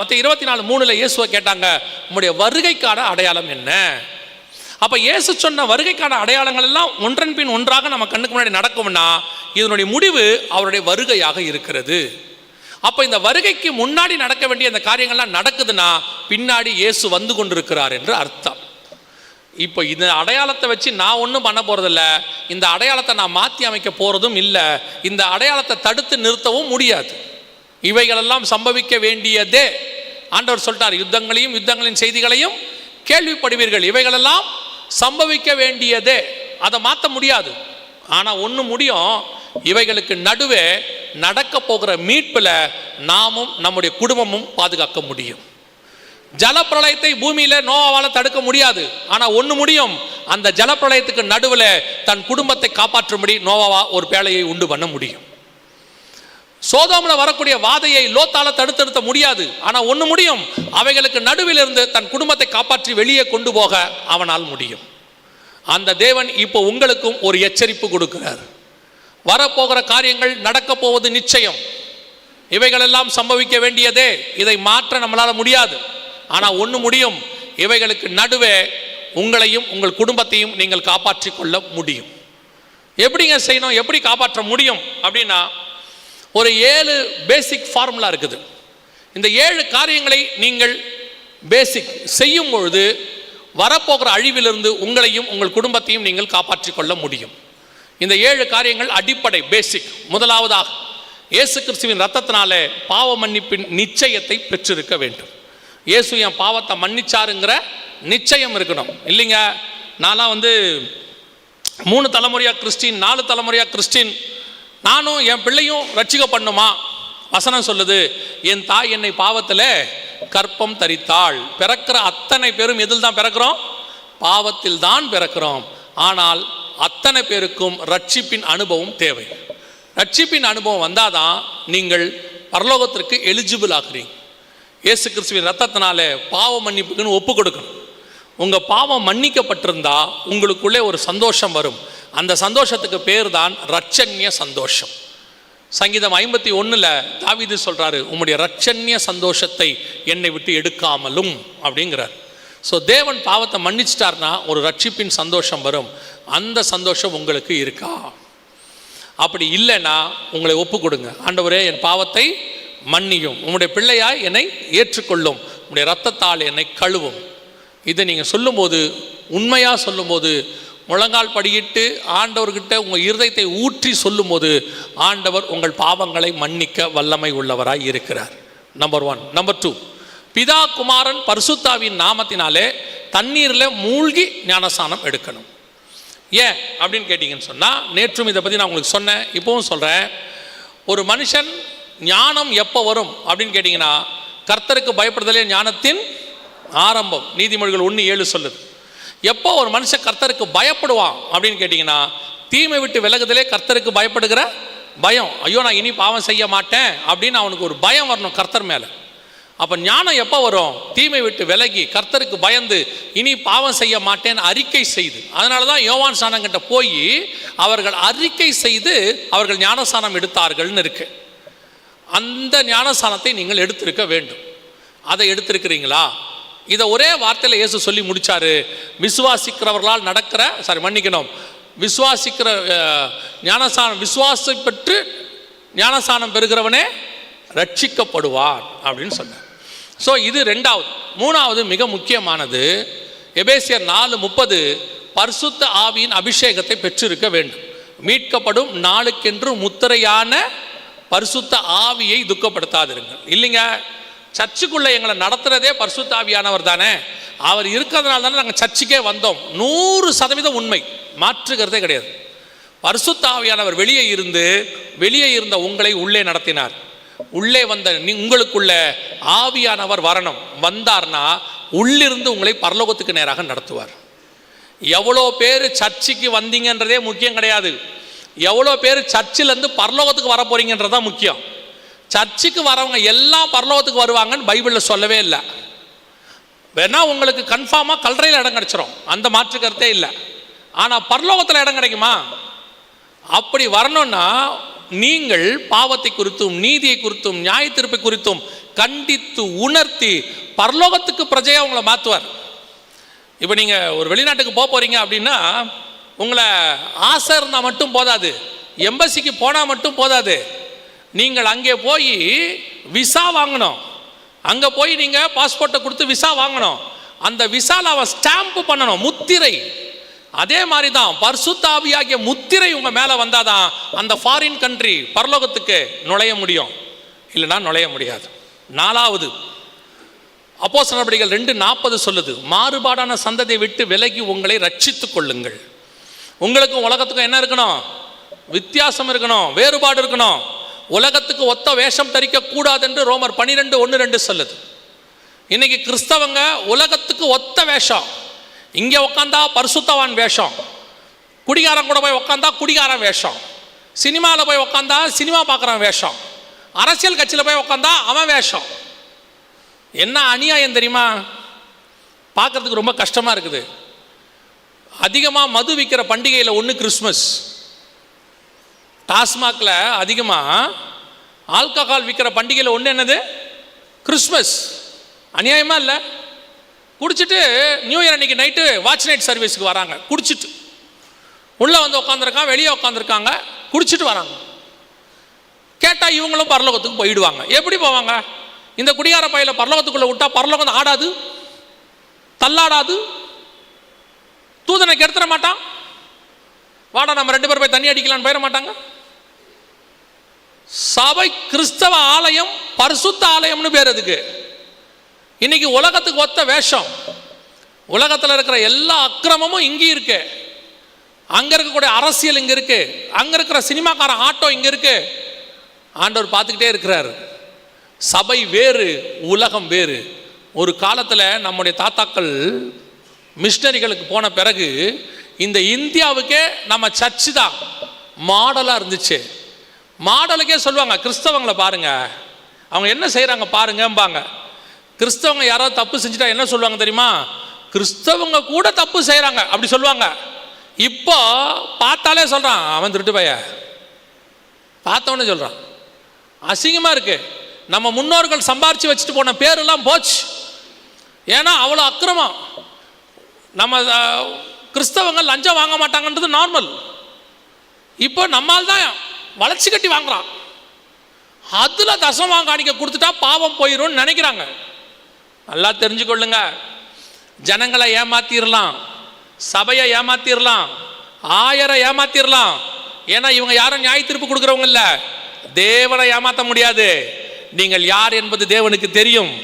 மற்ற இருபத்தி நாலு மூணுல இயேசுவை கேட்டாங்க உங்களுடைய வருகைக்கான அடையாளம் என்ன? அப்ப இயேசு சொன்ன வருகைக்கான அடையாளங்கள் எல்லாம் ஒன்றன் பின் ஒன்றாக நம்ம கண்ணுக்கு முன்னாடி நடக்கும்னா இதனுடைய முடிவு அவருடைய வருகையாக இருக்கிறது. அப்ப இந்த வருகைக்கு முன்னாடி நடக்க வேண்டிய இந்த காரியங்கள்லாம் நடக்குதுன்னா பின்னாடி இயேசு வந்து கொண்டிருக்கிறார் என்று அர்த்தம். இப்போ இந்த அடையாளத்தை வச்சு நான் ஒன்றும் பண்ண போகிறதில்ல இந்த அடையாளத்தை நான் மாற்றி அமைக்க போகிறதும் இல்லை இந்த அடையாளத்தை தடுத்து நிறுத்தவும் முடியாது. இவைகளெல்லாம் சம்பவிக்க வேண்டியதே. ஆண்டவர் சொல்லிட்டார் யுத்தங்களையும் யுத்தங்களின் செய்திகளையும் கேள்விப்படுவீர்கள். இவைகளெல்லாம் சம்பவிக்க வேண்டியதே. அதை மாற்ற முடியாது. ஆனால் ஒன்று முடியும் இவைகளுக்கு நடுவே நடக்க போகிற மீட்பில் நாமும் நம்முடைய குடும்பமும் பாதுகாக்க முடியும். ஜலப்பிரளயத்தை பூமியில் நோவாவால் தடுக்க முடியாது. ஆனால் ஒன்று முடியும் அந்த ஜலப்பிரளயத்துக்கு நடுவில் தன் குடும்பத்தை காப்பாற்றும்படி நோவாவா ஒரு பேழையை உண்டு பண்ண முடியும். சோதோமில் வரக்கூடிய வாதையை லோத்தால தடுத்தெடுத்த முடியாது. ஆனா ஒன்று முடியும். அவைகளுக்கு நடுவில் இருந்து தன் குடும்பத்தை காப்பாற்றி வெளியே கொண்டு போக அவனால் முடியும். அந்த தேவன் இப்போ உங்களுக்கும் ஒரு எச்சரிப்பு கொடுக்கிறார். வரப்போகிற காரியங்கள் நடக்க போவது நிச்சயம். இவைகளெல்லாம் சம்பவிக்க வேண்டியதே. இதை மாற்ற நம்மளால் முடியாது. ஆனால் ஒன்று முடியும். இவைகளுக்கு நடுவே உங்களையும் உங்கள் குடும்பத்தையும் நீங்கள் காப்பாற்றி கொள்ள முடியும். எப்படிங்க செய்யணும்? எப்படி காப்பாற்ற முடியும்? அப்படின்னா ஒரு ஏழு பேசிக் ஃபார்முலா இருக்குது. இந்த ஏழு காரியங்களை நீங்கள் பேசிக் செய்யும் பொழுது வரப்போகிற அழிவிலிருந்து உங்களையும் உங்கள் குடும்பத்தையும் நீங்கள் காப்பாற்றிக் கொள்ள முடியும். இந்த ஏழு காரியங்கள் அடிப்படை பேசிக் முதலாவதாக இயேசு கிறிஸ்துவின் ரத்தத்தினாலே பாவ மன்னிப்பின் நிச்சயத்தை பெற்றிருக்க வேண்டும். இயேசு என் பாவத்தை மன்னிச்சாருங்கிற நிச்சயம் இருக்கணும். இல்லைங்க நான்லாம் வந்து மூணு தலைமுறையா கிறிஸ்டின் நாலு தலைமுறையா கிறிஸ்டின் நானும் என் பிள்ளையும் ரட்சிக்க பண்ணுமா? வசனம் சொல்லுது என் தாய் என்னை பாவத்தில் கற்பம் தரித்தாள். பிறக்கிற அத்தனை பேரும் எதில் தான் பிறக்கிறோம்? பாவத்தில் தான் பிறக்கிறோம். ஆனால் அத்தனை பேருக்கும் ரட்சிப்பின் அனுபவம் தேவை. ரட்சிப்பின் அனுபவம் வந்தால் தான் நீங்கள் பரலோகத்திற்கு எலிஜிபிள் ஆகுறீங்க. இயேசு கிறிஸ்துவின் ரத்தத்தினால பாவ மன்னிப்புக்குன்னு ஒப்பு கொடுக்கணும். உங்கள் பாவம் மன்னிக்கப்பட்டிருந்தா உங்களுக்குள்ளே ஒரு சந்தோஷம் வரும். அந்த சந்தோஷத்துக்கு பேர் தான் ரட்சண்ய சந்தோஷம். சங்கீதம் ஐம்பத்தி ஒன்றில் தாவிது சொல்கிறாரு உம்முடைய ரட்சண்ய சந்தோஷத்தை என்னை விட்டு எடுக்காமலும் அப்படிங்கிறார். ஸோ தேவன் பாவத்தை மன்னிச்சிட்டார்னா ஒரு ரட்சிப்பின் சந்தோஷம் வரும். அந்த சந்தோஷம் உங்களுக்கு இருக்கா? அப்படி இல்லைன்னா உங்களை ஒப்பு கொடுங்க ஆண்டவரே என் பாவத்தை மன்னியும். உங்களுடைய பிள்ளையாய் என்னை ஏற்றுக்கொள்ளும். உங்களுடைய ரத்தத்தால் என்னை கழுவும். இதை நீங்கள் சொல்லும்போது உண்மையாக சொல்லும்போது முழங்கால் படியிட்டு ஆண்டவர்கிட்ட உங்கள் இருதயத்தை ஊற்றி சொல்லும்போது ஆண்டவர் உங்கள் பாவங்களை மன்னிக்க வல்லமை உள்ளவராய் இருக்கிறார். நம்பர் ஒன் நம்பர் டூ பிதா குமாரன் பரிசுத்தாவின் நாமத்தினாலே தண்ணீரில் மூழ்கி ஞானசானம் எடுக்கணும். ஏன்? அப்படின்னு கேட்டிங்கன்னு சொன்னால் நேற்றும் இதை பற்றி நான் உங்களுக்கு சொன்னேன் இப்போவும் சொல்கிறேன் ஒரு மனுஷன் ஞானம் எப்போ வரும் அப்படின்னு கேட்டிங்கன்னா கர்த்தருக்கு பயப்படுதலே ஞானத்தின் ஆரம்பம். நீதிமொழிகள் ஒன்று ஏழு சொல்லுது. எப்போ ஒரு மனுஷன் கர்த்தருக்கு பயப்படுவான் அப்படின்னு கேட்டிங்கன்னா தீமை விட்டு விலகுதலே கர்த்தருக்கு பயப்படுகிற பயம். ஐயோ நான் இனி பாவம் செய்ய மாட்டேன் அப்படின்னு அவனுக்கு ஒரு பயம் வரணும் கர்த்தர் மேலே. அப்போ ஞானம் எப்போ வரும்? தீமை விட்டு விலகி கர்த்தருக்கு பயந்து இனி பாவம் செய்ய மாட்டேன்னு அறிக்கை செய்து. அதனால தான் யோவான் சாணங்கிட்ட போய் அவர்கள் அறிக்கை செய்து அவர்கள் ஞானஸ்தானம் எடுத்தார்கள்னு இருக்கு. அந்த ஞானஸ்தானத்தை நீங்கள் எடுத்திருக்க வேண்டும். அதை எடுத்திருக்கிறீங்களா? இதை ஒரே வார்த்தையில் இயேசு சொல்லி முடிச்சாரு. விசுவாசிக்கிறவர்களால் நடக்கிற சாரி மன்னிக்கணும். விசுவாசிக்கிற ஞானசானம் விசுவாசம் பெற்று ஞானசானம் பெறுகிறவனே ரட்சிக்கப்படுவான் அப்படின்னு சொன்னார். ஸோ இது ரெண்டாவது. மூணாவது மிக முக்கியமானது. எபேசியர் நாலு முப்பது பரிசுத்த ஆவியின் அபிஷேகத்தை பெற்றிருக்க வேண்டும். மீட்கப்படும் நாளுக்கென்று முத்திரையான பரிசுத்த ஆவியை துக்கப்படுத்தாதிருங்கள். இல்லைங்க சர்ச்சுக்குள்ள எங்களை நடத்துறதே பர்சுத்தாவியானவர் தானே? அவர் இருக்கிறதுனால தானே நாங்கள் சர்ச்சுக்கே வந்தோம். நூறு சதவீதம் உண்மை. மாற்றுகிறதே கிடையாது. பரிசுத்தாவியானவர் வெளியே இருந்து வெளியே இருந்த உங்களை உள்ளே நடத்தினார். உள்ளே வந்த நீ- உங்களுக்குள்ள ஆவியானவர் வரணும். வந்தார்னா உள்ளிருந்து உங்களை பரலோகத்துக்கு நேராக நடத்துவார். எவ்வளோ பேர் சர்ச்சுக்கு வந்தீங்கன்றதே முக்கியம் கிடையாது. எவ்வளோ பேர் சர்ச்சிலேருந்து பரலோகத்துக்கு வர போறீங்கன்றதான் முக்கியம். சர்ச்சுக்கு வரவங்க எல்லாம் பரலோகத்துக்கு வருவாங்கன்னு பைபிளில் சொல்லவே இல்லை. வேணா உங்களுக்கு கன்ஃபார்மாக கல்லறையில் இடம் கிடச்சிரும். அந்த மாற்று கருத்தே இல்லை. ஆனால் பரலோகத்தில் இடம் கிடைக்குமா? அப்படி வரணும்னா நீங்கள் பாவத்தை குறித்தும் நீதியை குறித்தும் நியாய குறித்தும் கண்டித்து உணர்த்தி பரலோகத்துக்கு பிரஜையாக உங்களை மாற்றுவார் இப்போ நீங்கள் ஒரு வெளிநாட்டுக்கு போக போகிறீங்க அப்படின்னா உங்களை ஆசை இருந்தால் மட்டும் போதாது. எம்பசிக்கு போனால் மட்டும் போதாது. நீங்கள் அங்கே போய் விசா வாங்கணும். அங்கே போய் நீங்கள் பாஸ்போர்ட்டை கொடுத்து விசா வாங்கணும். அந்த விசாவில் அவன் ஸ்டாம்ப் பண்ணணும் முத்திரை. அதே மாதிரி தான் பர்சுத்தாவியாகிய முத்திரை உங்கள் மேலே வந்தால் தான் அந்த ஃபாரின் கண்ட்ரி பரலோகத்துக்கு நுழைய முடியும். இல்லைன்னா நுழைய முடியாது. நாலாவது அப்போ நடவடிக்கைகள் ரெண்டு நாற்பது சொல்லுது மாறுபாடான சந்ததியை விட்டு விலகி உங்களை ரட்சித்து கொள்ளுங்கள். உங்களுக்கும் உலகத்துக்கும் என்ன இருக்கணும்? வித்தியாசம் இருக்கணும் வேறுபாடு இருக்கணும். உலகத்துக்கு ஒத்த வேஷம் தரிக்க கூடாது என்று ரோமர் பனிரெண்டு ஒன்று ரெண்டு சொல்லுது. இன்னைக்கு கிறிஸ்தவங்க உலகத்துக்கு ஒத்த வேஷம். இங்கே உக்காந்தா பரிசுத்தவான் வேஷம். குடிகாரன் கூட போய் உக்காந்தா குடிகாரன் வேஷம். சினிமாவில் போய் உக்காந்தா சினிமா பார்க்குறான் வேஷம். அரசியல் கட்சியில் போய் உக்காந்தா அவன் வேஷம். என்ன அநியாயம் தெரியுமா? பார்க்கறதுக்கு ரொம்ப கஷ்டமாக இருக்குது. அதிகமாக மது விற்கிற பண்டிகையில் ஒன்று கிறிஸ்மஸ் டாஸ்மாகில் அதிகமாக ஆல்கஹால் விற்கிற பண்டிகையில் ஒன்று என்னது? கிறிஸ்மஸ். அநியாயமாக இல்லை? குடிச்சிட்டு நியூ இயர் அன்னைக்கு நைட்டு வாட்ச் நைட் சர்வீஸுக்கு வராங்க. குடிச்சிட்டு. உள்ளே வந்து உட்காந்துருக்கான் வெளியே உட்காந்துருக்காங்க குடிச்சிட்டு வராங்க. கேட்டால் இவங்களும் பரலோகத்துக்கு போயிடுவாங்க. எப்படி போவாங்க? இந்த குடியார பையில பரலோகத்துக்குள்ளே விட்டால் பரலோகம் ஆடாது? தள்ளாடாது? தூதனை கெடுத்துட மாட்டான்? வாடா நம்ம ரெண்டு பேரும் போய் தண்ணி அடிக்கலான்னு போயிட மாட்டாங்க? சபை கிறிஸ்தவ ஆலயம் பரிசுத்த ஆலயம்னு பேர் அதுக்கு இன்னைக்கு உலகத்துக்கு ஒத்த வேஷம். உலகத்தில் இருக்கிற எல்லா அக்கிரமமும் இங்கே இருக்கு. அங்கே இருக்கக்கூடிய அரசியல் இங்கே இருக்கு. அங்கே இருக்கிற சினிமாக்கார ஆட்டோ இங்கே இருக்கு. ஆண்டவர் பார்த்துக்கிட்டே இருக்கிறார். சபை வேறு உலகம் வேறு. ஒரு காலத்தில் நம்முடைய தாத்தாக்கள் மிஷினரிகளுக்கு போன பிறகு இந்த இந்தியாவுக்கே நம்ம சர்ச்சு தான் மாடலாக இருந்துச்சு. மாடலுக்கே சொல்லுவாங்க கிறிஸ்தவங்களை பாருங்க. அவங்க என்ன செய்கிறாங்க பாருங்கம்பாங்க. கிறிஸ்தவங்க யாராவது தப்பு செஞ்சுட்டா என்ன சொல்லுவாங்க தெரியுமா? கிறிஸ்தவங்க கூட தப்பு செய்கிறாங்க அப்படி சொல்லுவாங்க. இப்போ பார்த்தாலே சொல்கிறான் அவன் திருட்டு பைய. பார்த்தவொன்னே சொல்கிறான் அசிங்கமாக இருக்கு. நம்ம முன்னோர்கள் சம்பாரித்து வச்சுட்டு போன பேரெல்லாம் போச்சு. ஏன்னா அவ்வளோ அக்கிரமம். நம்ம கிறிஸ்தவங்க லஞ்சம் வாங்க மாட்டாங்கன்றது நார்மல். இப்போ நம்மால் தான் வளர்ச்சி கட்டி வாங்குறான். அதில் தசமா காணிக்க கொடுத்துட்டா பாவம் போயிடும்னு நினைக்கிறாங்க. நல்லா தெரிஞ்சுக்கொள்ளுங்க. ஜனங்களை ஏமாத்திரலாம். சபையை ஏமாத்திரலாம். ஆயரை ஏமாத்திரலாம். ஏன்னா இவங்க யாரும் நியாய தீர்ப்பு கொடுக்குறவங்க இல்ல. தேவனை ஏமாத்த முடியாது. நீங்கள் யார் என்பது தேவனுக்கு தெரியும்.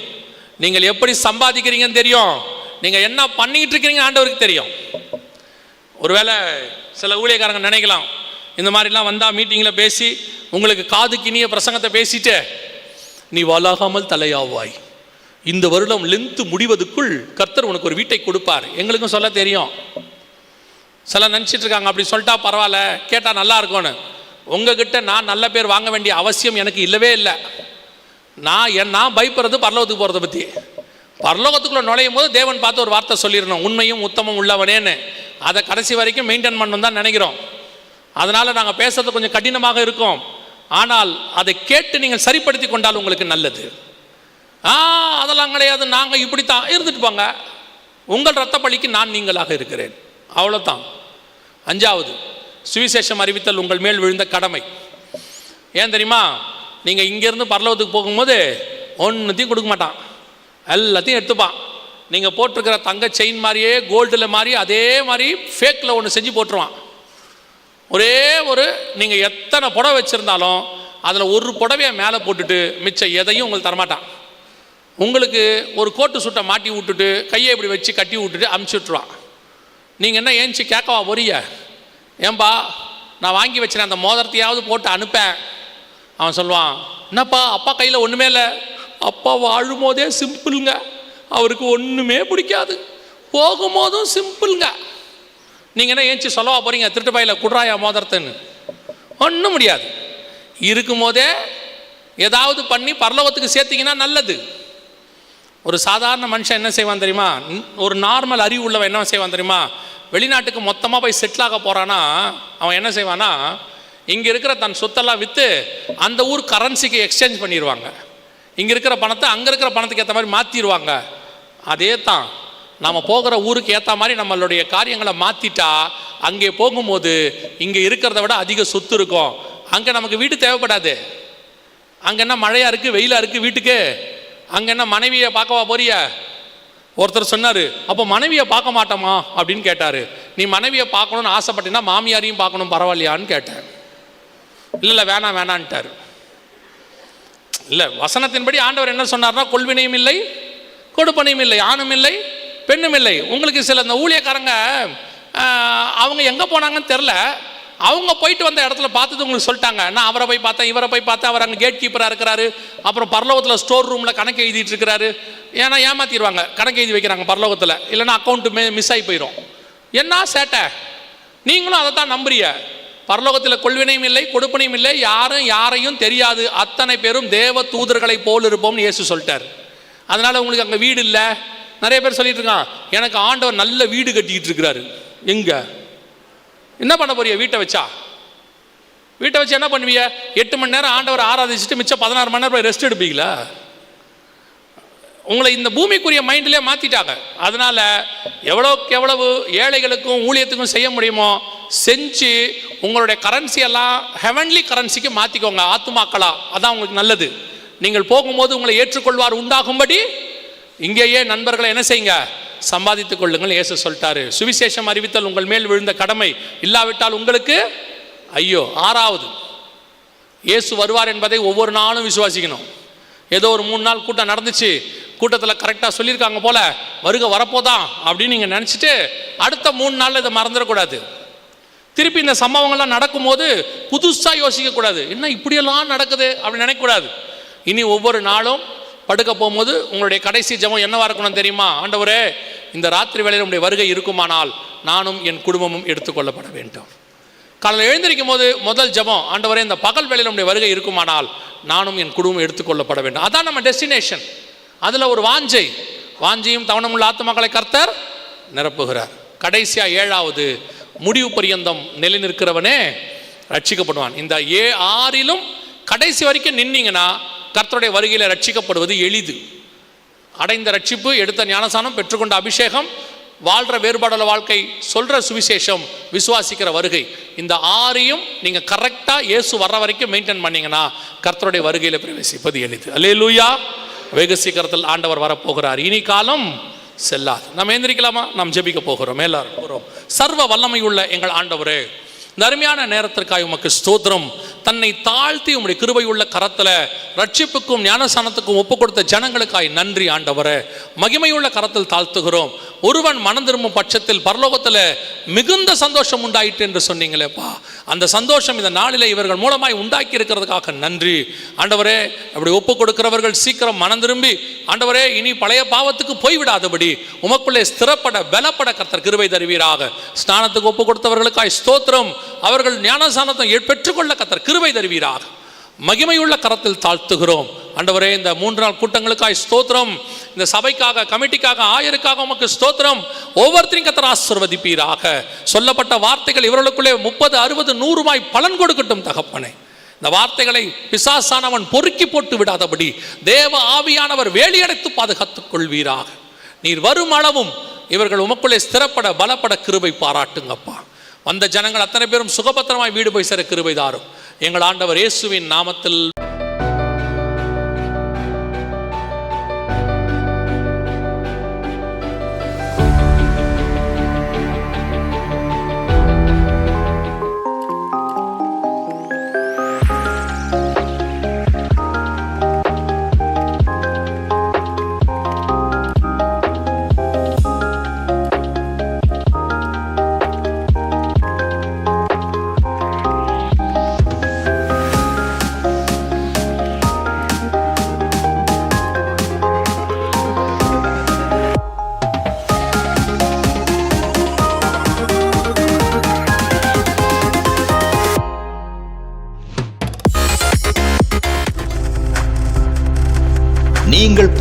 நீங்கள் எப்படி சம்பாதிக்கிறீங்கன்னு தெரியும். நீங்க என்ன பண்ணிக்கிட்டு இருக்கிறீங்க ஆண்டவருக்கு தெரியும். ஒருவேளை சில ஊழியக்காரங்க நினைக்கலாம். இந்த மாதிரிலாம் வந்தால் மீட்டிங்கில் பேசி உங்களுக்கு காது கிணிய பிரசங்கத்தை பேசிட்டு நீ வளாகாமல் தலையாவாய். இந்த வருடம் லென்த்து முடிவதுக்குள் கர்த்தர் உனக்கு ஒரு வீட்டை கொடுப்பார். எங்களுக்கும் சொல்ல தெரியும். சில நினச்சிட்டு இருக்காங்க அப்படி சொல்லிட்டா பரவாயில்ல கேட்டால் நல்லா இருக்கும்னு. உங்ககிட்ட நான் நல்ல பேர் வாங்க வேண்டிய அவசியம் எனக்கு இல்லவே இல்லை. நான் என் நான் பயப்படுறது பரலோகத்துக்கு போகிறத பற்றி பரலோகத்துக்குள்ளே நுழையும் போது தேவன் பார்த்து ஒரு வார்த்தை சொல்லிடணும். உண்மையும் உத்தமும் உள்ளவனேன்னு. அதை கடைசி வரைக்கும் மெயின்டைன் பண்ணணும் தான் நினைக்கிறோம். அதனால் நாங்கள் பேசுறது கொஞ்சம் கடினமாக இருக்கும். ஆனால் அதை கேட்டு நீங்கள் சரிப்படுத்தி கொண்டால் உங்களுக்கு நல்லது. ஆ அதெல்லாம் கிடையாது. நாங்கள் இப்படி தான் இருந்துட்டு போங்க. உங்கள் ரத்த பழிக்கு நான் நீங்களாக இருக்கிறேன். அவ்வளோதான் அஞ்சாவது சுவிசேஷம் அறிவித்தல் உங்கள் மேல் விழுந்த கடமை. ஏன் தெரியுமா? நீங்கள் இங்கேருந்து பரலவத்துக்கு போகும்போது ஒன்றுத்தையும் கொடுக்க மாட்டான். எல்லாத்தையும் எடுத்துப்பான். நீங்கள் போட்டிருக்கிற தங்க செயின் மாதிரியே கோல்டில் மாதிரி அதே மாதிரி ஃபேக்கில் ஒன்று செஞ்சு போட்டுருவான். ஒரே ஒரு நீங்கள் எத்தனை புடவை வச்சுருந்தாலும் அதில் ஒரு புடவையை மேலே போட்டுட்டு மிச்சம் எதையும் உங்களுக்கு தரமாட்டான். உங்களுக்கு ஒரு கோட்டு சுட்டை மாட்டி விட்டுட்டு கையை இப்படி வச்சு கட்டி விட்டுட்டு அமுச்சு விட்ருவான் நீங்கள் என்ன ஏஞ்சி கேட்கவா ஒரிய ஏன்பா நான் வாங்கி வச்சுனேன் அந்த மோதிரத்தையாவது போட்டு அனுப்பேன். அவன் சொல்லுவான் என்னப்பா அப்பா கையில் ஒன்றுமே இல்லை. அப்பா வாழும்போதே சிம்பிளுங்க. அவருக்கு ஒன்றுமே பிடிக்காது. போகும்போதும் சிம்பிளுங்க. நீங்கள் என்ன ஏஞ்சி சொல்லவா போகிறீங்க திருட்டு பாயில் குட்ராயா மோதிரத்துன்னு ஒன்றும் முடியாது. இருக்கும்போதே ஏதாவது பண்ணி பரலோகத்துக்கு சேர்த்தீங்கன்னா நல்லது. ஒரு சாதாரண மனுஷன் என்ன செய்வான் தெரியுமா? ஒரு நார்மல் அறிவு உள்ளவன் என்ன செய்வான் தெரியுமா? வெளிநாட்டுக்கு மொத்தமாக போய் செட்டில் ஆக போகிறான்னா அவன் என்ன செய்வானா? இங்கே இருக்கிற தன் சொத்தெல்லாம் விற்று அந்த ஊர் கரன்சிக்கு எக்ஸ்சேஞ்ச் பண்ணிடுவாங்க இங்கே இருக்கிற பணத்தை அங்கே இருக்கிற பணத்துக்கு ஏற்ற மாதிரி மாற்றிடுவாங்க அதே தான் நாம் போகிற ஊருக்கு ஏற்ற மாதிரி நம்மளுடைய காரியங்களை மாற்றிட்டா அங்கே போகும்போது இங்கே இருக்கிறத விட அதிக சொத்து இருக்கும். அங்கே நமக்கு வீடு தேவைப்படாது. அங்கே என்ன மழையாக இருக்குது வெயிலாக இருக்குது வீட்டுக்கு? அங்கே என்ன மனைவியை பார்க்கவா போறிய? ஒருத்தர் சொன்னார் அப்போ மனைவியை பார்க்க மாட்டோமா? அப்படின்னு கேட்டார். நீ மனைவியை பார்க்கணும்னு ஆசைப்பட்டீங்கன்னா மாமியாரையும் பார்க்கணும் பரவாயில்லையான்னு கேட்டேன் இல்லை இல்லை வேணாம் வேணான்ட்டார். இல்லை வசனத்தின்படி ஆண்டவர் என்ன சொன்னார்னா கொள்வினையும் இல்லை கொடுப்பனையும் இல்லை ஆணும் இல்லை பெண்ணும் இல்லை. உங்களுக்கு சில இந்த ஊழியக்காரங்க அவங்க எங்கே போனாங்கன்னு தெரில அவங்க போயிட்டு வந்த இடத்துல பார்த்தது உங்களுக்கு சொல்லிட்டாங்க. நான் அவரை போய் பார்த்தேன் இவரை போய் பார்த்தேன் அவர் அங்கே கேட் கீப்பராக இருக்கிறாரு. அப்புறம் பரலோகத்தில் ஸ்டோர் ரூமில் கணக்கு எழுதிட்டு இருக்கிறாரு. ஏன்னா ஏமாத்திடுவாங்க. கணக்கு எழுதி வைக்கிறாங்க பரலோகத்தில். இல்லைன்னா அக்கௌண்ட்டு மிஸ் ஆகி போயிடும் என்ன சேட்டை? நீங்களும் அதை தான் நம்புறிய பரலோகத்தில் கொள்வினையும் இல்லை கொடுப்பனையும் இல்லை. யாரும் யாரையும் தெரியாது. அத்தனை பேரும் தேவ தூதர்களை போல் இருப்போம்னு இயேசு சொல்லிட்டார். அதனால் உங்களுக்கு அங்கே வீடு இல்லை. நிறைய பேர் சொல்லிட்டு இருக்கான் எனக்கு ஆண்டவர் நல்ல வீடு கட்டிக்கிட்டு இருக்கிறாரு. எங்க? என்ன பண்ண போறிய? வீட்டை வச்சா? வீட்டை வச்சு என்ன பண்ணுவீங்க? எட்டு மணி நேரம் ஆண்டவர் ஆராதிச்சுட்டு மிச்சம் பதினாறு மணி நேரம் போய் ரெஸ்ட் எடுப்பீங்களா? உங்களை இந்த பூமிக்குரிய மைண்ட்லேயே மாற்றிட்டாங்க அதனால் எவ்வளோக்கு எவ்வளவு ஏழைகளுக்கும் ஊழியத்துக்கும் செய்ய முடியுமோ செஞ்சு உங்களுடைய கரன்சி எல்லாம் ஹெவன்லி கரன்சிக்கு மாற்றிக்கோங்க ஆத்துமாக்களா. அதான் உங்களுக்கு நல்லது. நீங்கள் போகும்போது உங்களை ஏற்றுக்கொள்வார் உண்டாகும்படி இங்கேயே நண்பர்களை என்ன செய்யுங்க? சம்பாதித்துக் கொள்ளுங்கள். இயேசு சொல்லிட்டாரு. சுவிசேஷம் அறிவித்தல் உங்கள் மேல் விழுந்த கடமை. இல்லாவிட்டால் உங்களுக்கு ஐயோ ஆறாவது. இயேசு வருவார் என்பதை ஒவ்வொரு நாளும் விசுவாசிக்கணும். ஏதோ ஒரு மூணு நாள் கூட்டம் நடந்துச்சு. கூட்டத்தில் கரெக்டாக சொல்லியிருக்காங்க போல வருக வரப்போதான் அப்படின்னு நீங்கள் நினச்சிட்டு அடுத்த மூணு நாளில் இதை மறந்துடக்கூடாது. திருப்பி இந்த சம்பவங்கள்லாம் நடக்கும்போது புதுசாக யோசிக்கக்கூடாது. என்ன இப்படியெல்லாம் நடக்குது? அப்படின்னு நினைக்கக்கூடாது. இனி ஒவ்வொரு நாளும் படுக்க போகும்போது உங்களுடைய கடைசி ஜெபம் என்னவா இருக்கணும் தெரியுமா? ஆண்டவரே இந்த ராத்திரி வேளையில் உங்களுடைய வருகை இருக்குமானால் நானும் என் குடும்பமும் எடுத்துக்கொள்ளப்பட வேண்டும். காலையில் எழுந்திருக்கும் போது முதல் ஜெபம் ஆண்டவரே இந்த பகல் வேளையில் நம்முடைய வருகை இருக்குமானால் நானும் என் குடும்பம் எடுத்துக்கொள்ளப்பட வேண்டும். அதான் நம்ம டெஸ்டினேஷன் அதில் ஒரு வாஞ்சை. வாஞ்சையும் தவணமுள்ள ஆத்மாக்களை கர்த்தர் நிரப்புகிறார். கடைசியாக ஏழாவது முடிவு பரியந்தம் நிலை நிற்கிறவனே ரட்சிக்கப்படுவான். இந்த ஏ ஆறிலும் கடைசி வரைக்கும் நின்னீங்கன்னா கர்த்தருடைய வருகையில் ரட்சிக்கப்படுவது எளிது. அடைந்த ரட்சிப்பு எடுத்த ஞானசானம் பெற்றுக்கொண்ட அபிஷேகம் வாழ்கிற வேறுபாடுள்ள வாழ்க்கை சொல்கிற சுவிசேஷம் விசுவாசிக்கிற வருகை. இந்த ஆறையும் நீங்கள் கரெக்டாக இயேசு வர்ற வரைக்கும் மெயின்டைன் பண்ணீங்கன்னா கர்த்தருடைய வருகையில் பிரவேசிப்பது எளிது. அல்லே லூயா வெகு சீக்கிரத்தில் ஆண்டவர் வரப்போகிறார். இனி காலம் செல்லாது. நம்ம எந்திரிக்கலாமா? நாம் ஜெபிக்க போகிறோம். எல்லாரும் போகிறோம் சர்வ வல்லமை உள்ள எங்கள் ஆண்டவரே நருமையான நேரத்திற்காக உமக்கு ஸ்தோத்திரம். தன்னை தாழ்த்தி உம்முடைய கிருபையுள்ள கரத்தில் ரட்சிப்புக்கும் ஞானசானத்துக்கும் ஒப்பு கொடுத்த ஜனங்களுக்காய் நன்றி ஆண்டவரே. மகிமையுள்ள கரத்தில் தாழ்த்துகிறோம். ஒருவன் மனம் திரும்பும் பட்சத்தில் பரலோகத்தில் மிகுந்த சந்தோஷம் உண்டாயிட்டு என்று சொன்னீங்களேப்பா. அந்த சந்தோஷம் இந்த நாளில் இவர்கள் மூலமாய் உண்டாக்கி இருக்கிறதுக்காக நன்றி. ஆண்டவரே அப்படி ஒப்பு கொடுக்கிறவர்கள் சீக்கிரம் மனம் திரும்பி ஆண்டவரே இனி பழைய பாவத்துக்கு போய்விடாதபடி உமக்குள்ளே ஸ்திரப்பட பலப்பட கர்த்தர் கிருவை தருவீராக. ஸ்நானத்துக்கு ஒப்பு கொடுத்தவர்களுக்காய் ஸ்தோத்திரம். அவர்கள் ஞானசானத்தை பெற்றுக்கொள்ள கர்த்தர் கிருவை தருவீராக. மகிமையுள்ள கரத்தில் தாழ்த்துகிறோம். ஆண்டவரே இந்த மூன்று நாள் கூட்டங்களுக்காய் ஸ்தோத்திரம். இந்த சபைக்காக கமிட்டிக்காக ஆயருக்காக உமக்கு ஸ்தோத்திரம். ஒவ்வொருத்தரையும் கத்தர் ஆசிர்வதிப்பீராக. சொல்லப்பட்ட வார்த்தைகள் இவர்களுக்குள்ளே முப்பது அறுபது நூறுமாய் பலன் கொடுக்கட்டும் தகப்பனே. இந்த வார்த்தைகளை பிசாசானவன் பொறுக்கி போட்டு விடாதபடி தேவ ஆவியானவர் வேலியடைத்து பாதுகாத்துக் கொள்வீராக. நீர் வரும் அளவும் இவர்கள் உமக்குள்ளே ஸ்திரப்பட பலப்பட கிருபை பாராட்டுங்கப்பா. வந்த ஜனங்கள் அத்தனை பேரும் சுகபத்திரமாய் வீடு போய் சேர கிருபை தாரும். எங்கள் ஆண்டவர் இயேசுவின் நாமத்தில்